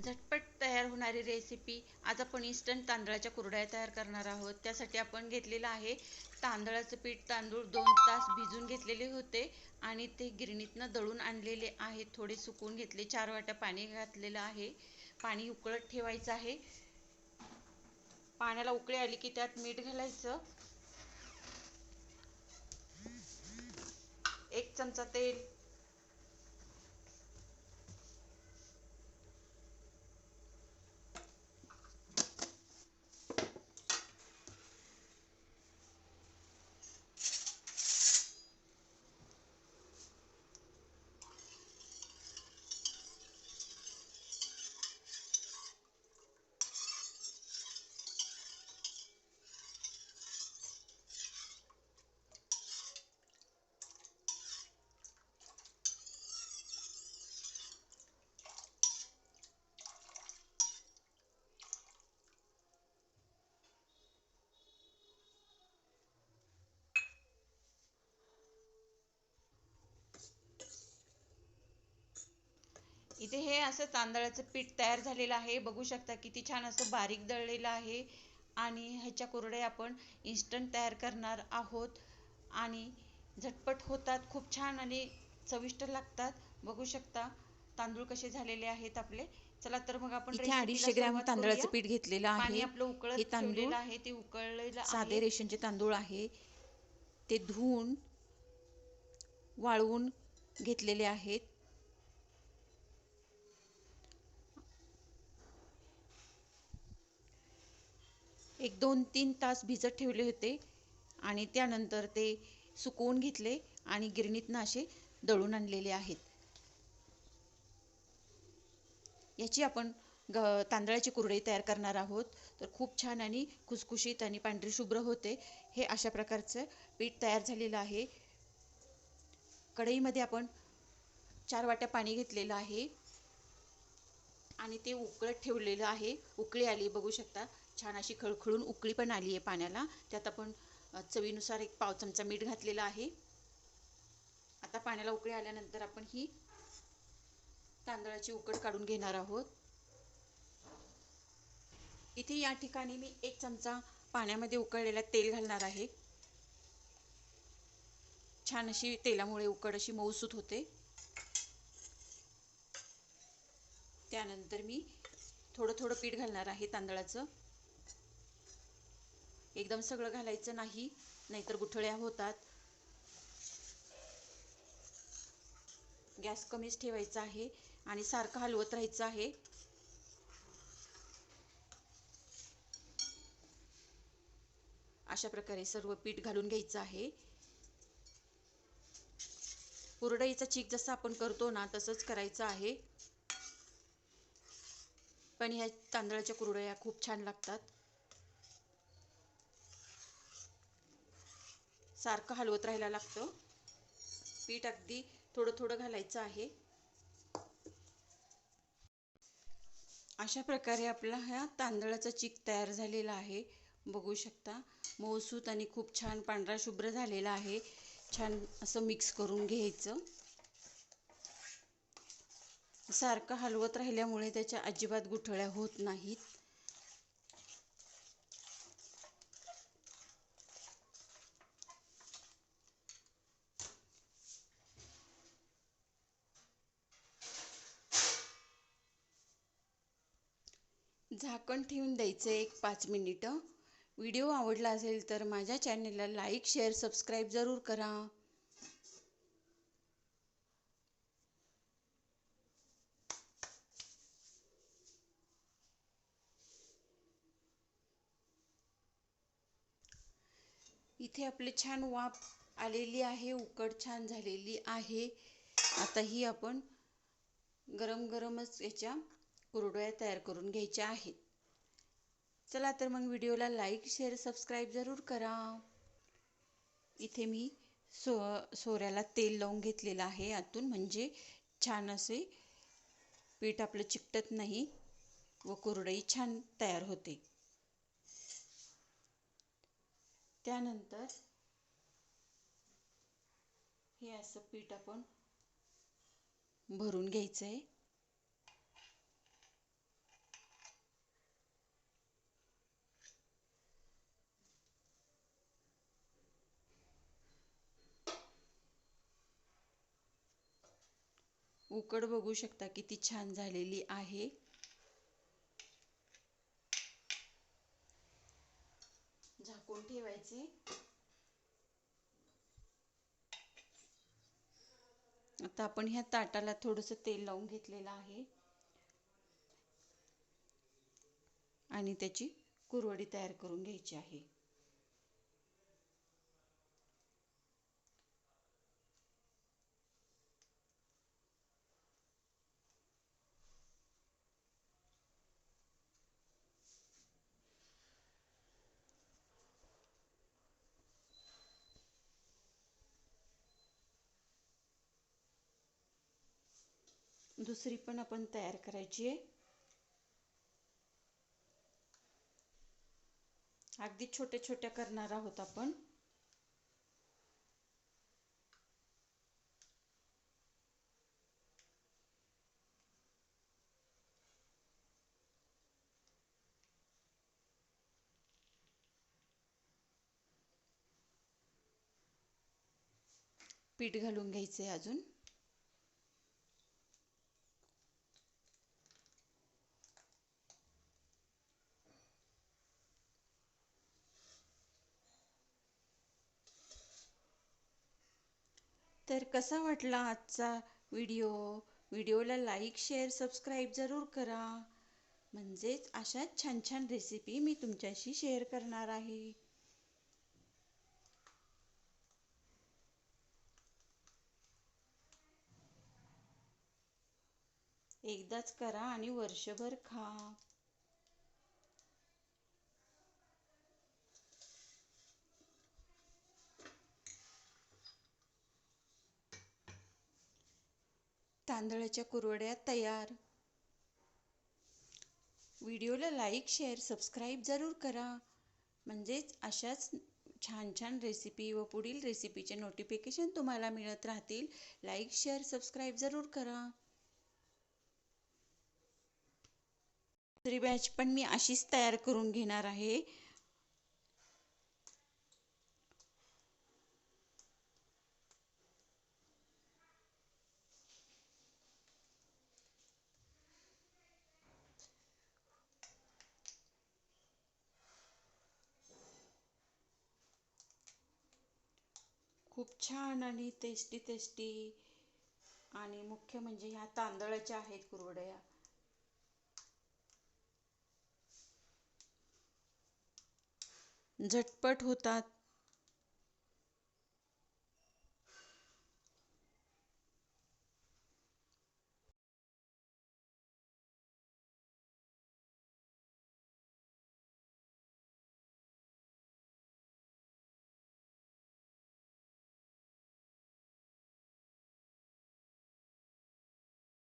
झटपट तयार होणारी रेसिपी आज आपण इन्स्टंट तांदळाच्या कुरड्या तयार करणार आहोत. त्यासाठी आपण घेतलेलं आहे तांदळाचं पीठ तांदूळ दोन तास भिजून घेतलेले होते आणि ते गिरणीतनं दळून आणलेले आहे थोडे सुकून घेतले चार वाट्या पाणी घातलेलं आहे. पाणी उकळत ठेवायचं आहे. पाण्याला उकळी आली की त्यात मीठ घालायचं. एक चमचा तेल इथे हे असं तांदळाचं पीठ तयार झालेलं आहे. बघू शकता किती छान असं बारीक दळलेलं आहे. आणि ह्याच्या कुरडया आपण इन्स्टंट तयार करणार आहोत. आणि झटपट होतात खूप छान आणि चविष्ट लागतात. बघू शकता तांदूळ कसे झालेले आहेत आपले. चला तर मग आपण इथे अडीचशे ग्रॅम तांदळाचं पीठ घेतलेलं आहे. आपलं उकळत हे तांदूळ आहे. ते उकळलेलं साधे रेशनचे तांदूळ आहे. ते धुवून वाळवून घेतलेले आहेत. एक दोन तीन तास भिजत ठेवले होते आणि त्यानंतर ते सुकवून घेतले आणि गिरणीतनं असे दळून आणलेले आहेत. याची आपण ग तांदळाची कुरडई तयार करणार आहोत. तर खूप छान आणि खुसखुशीत आणि पांढरी शुभ्र होते. हे अशा प्रकारचं पीठ तयार झालेलं आहे. कढईमध्ये आपण चार वाट्या पाणी घेतलेलं आहे. आणि ते उकळत ठेवलेलं आहे. उकळी आली बघू शकता. छान अशी खळखळून उकळी पण आली आहे पाण्याला. त्यात आपण चवीनुसार एक पाव चमचा मीठ घातलेलं आहे. आता पाण्याला उकळी आल्यानंतर आपण ही तांदळाची उकड काढून घेणार आहोत. इथे या ठिकाणी मी एक चमचा पाण्यामध्ये उकळलेला तेल घालणार आहे. छान अशी तेलामुळे उकड अशी मऊसूत होते. त्यानंतर मी थोडं थोडं पीठ घालणार आहे तांदळाचं. एकदम सगळं घालायचं नाही नाहीतर गुठळ्या होतात. गॅस कमीच ठेवायचा आहे आणि सारखं हलवत राहायचं आहे. अशा प्रकारे सर्व पीठ घालून घ्यायचं आहे. कुरडईचा चीक जसा आपण करतो ना तसंच करायचं आहे. पण ह्या तांदळाच्या कुरडया खूप छान लागतात. सारखं हलवत राहायला लागतं. पीठ अगदी थोडं थोडं घालायचं आहे. अशा प्रकारे आपला ह्या तांदळाचा चीक तयार झालेला आहे. बघू शकता मऊसूत आणि खूप छान पांढरा शुभ्र झालेला आहे. छान असं मिक्स करून घ्यायचं. सारखं हलवत राहिल्यामुळे त्याच्या अजिबात गुठळ्या होत नाहीत. झाकण ठेवून द्यायचं एक पाच मिनिटं. व्हिडिओ आवडला असेल तर माझ्या चॅनलला लाईक शेअर सबस्क्राईब जरूर करा. इथे आपले छान वाफ आलेली आहे उकड छान झालेली आहे. आता ही आपण गरम गरमच याच्या कुरडोया तयार करून घ्यायच्या आहेत. चला तर मग व्हिडिओला लाईक शेअर सबस्क्राईब जरूर करा. इथे मी सो सोऱ्याला तेल लावून घेतलेलं आहे आतून म्हणजे छान असे पीठ आपलं चिकटत नाही व कुरडई छान तयार होते. त्यानंतर हे असं पीठ आपण भरून घ्यायचं आहे उकड बघू शकता किती छान झालेली आहे. झाकून ठेवायची. आता आपण ह्या ताटाला थोडंसं तेल लावून घेतलेलं आहे. आणि त्याची कुरवडी तयार करून घ्यायची आहे. दुसरी पण आपण तयार करायची आहे. अगदी छोट्या छोट्या करणार आहोत आपण. पीठ घालून घ्यायचे अजून. तर कसा वाटला आजचा व्हिडिओ? व्हिडिओला लाईक शेअर सबस्क्राईब जरूर करा. म्हणजेच अशाच छान छान रेसिपी मी तुमच्याशी शेअर करणार आहे. एकदाच करा आणि वर्षभर खा. तांदळाच्या कुरवड्या तयार. व्हिडिओला लाईक शेअर सबस्क्राईब जरूर करा. म्हणजेच अशाच छान छान रेसिपी व पुढील रेसिपीचे नोटिफिकेशन तुम्हाला मिळत राहतील. लाईक शेअर सबस्क्राईब जरूर करा. दुसरी बॅच पण मी अशीच तयार करून घेणार आहे. खूप छान आणि टेस्टी टेस्टी आणि मुख्य म्हणजे ह्या तांदळाच्या आहेत कुरवड्या. झटपट होतात.